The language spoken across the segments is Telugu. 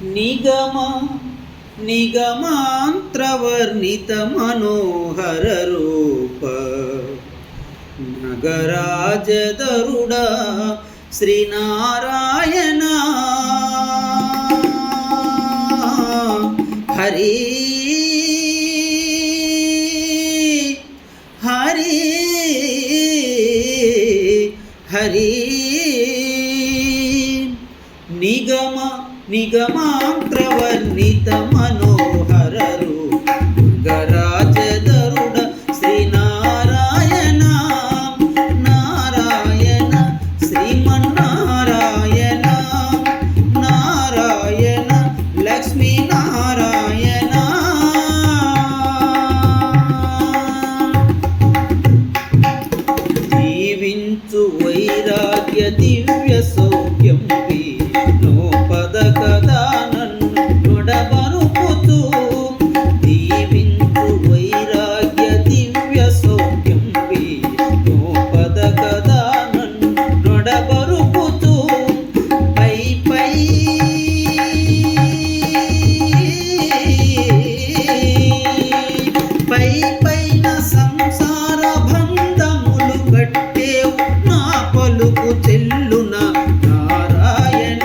నిగమ నిగమాంత్రవర్ణిత మనోహర రూప నగరాజదరుడ శ్రీనారాయణ. హరి హరి హరి నిగమ నిగమాంత్రవర్ణిత మనోహర గరాజదరుడ శ్రీనారాయణ నారాయణ శ్రీమన్నారాయణ నారాయణ లక్ష్మీనారాయణ. జీవించు వైరాగ్య దివ్య దేవు నా పలుకు చెల్లున నారాయణ.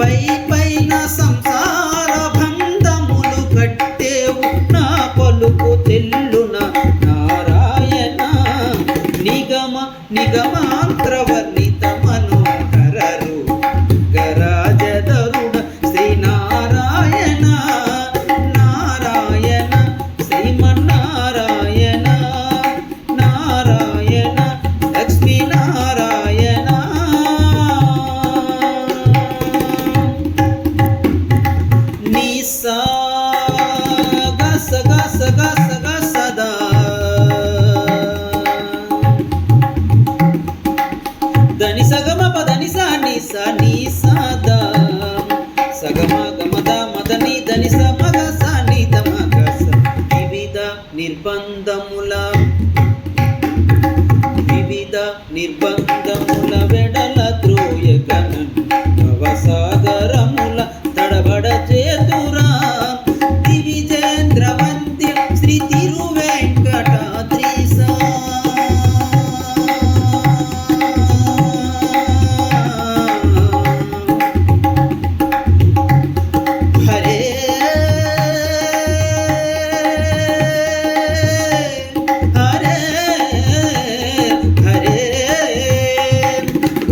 పై పైన సంసార బంధములు కట్టేవు. నా పలుకు చెల్లున నారాయణ. నిగమ నిగమాంత్రవర్ణిత నిర్బంధముల వివిధ నిర్బంధముల వెడల ద్రోయగనన్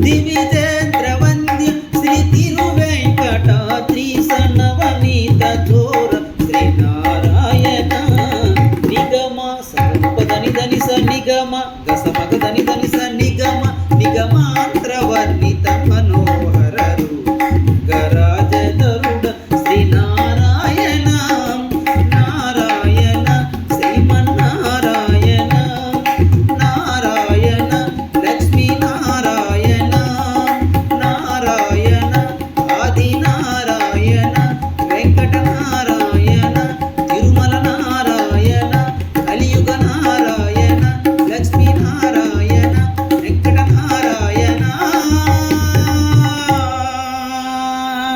ದಿವಿತೇಂದ್ರವಂದ್ಯ ಶ್ರೀ ತಿರುವೆಂಕಟಾದ್ರಿ ಸಣ್ಣವನೀತ ಧೂರ ಶ್ರೀ ನಾರಾಯಣ ನಿಗಮ ಸರ್ವದ ನಿಧನಿಸ ನಿಗಮ ಗಸಮಗ ದನಿಧನಿಸ ನಿಗಮ ನಿಗಮ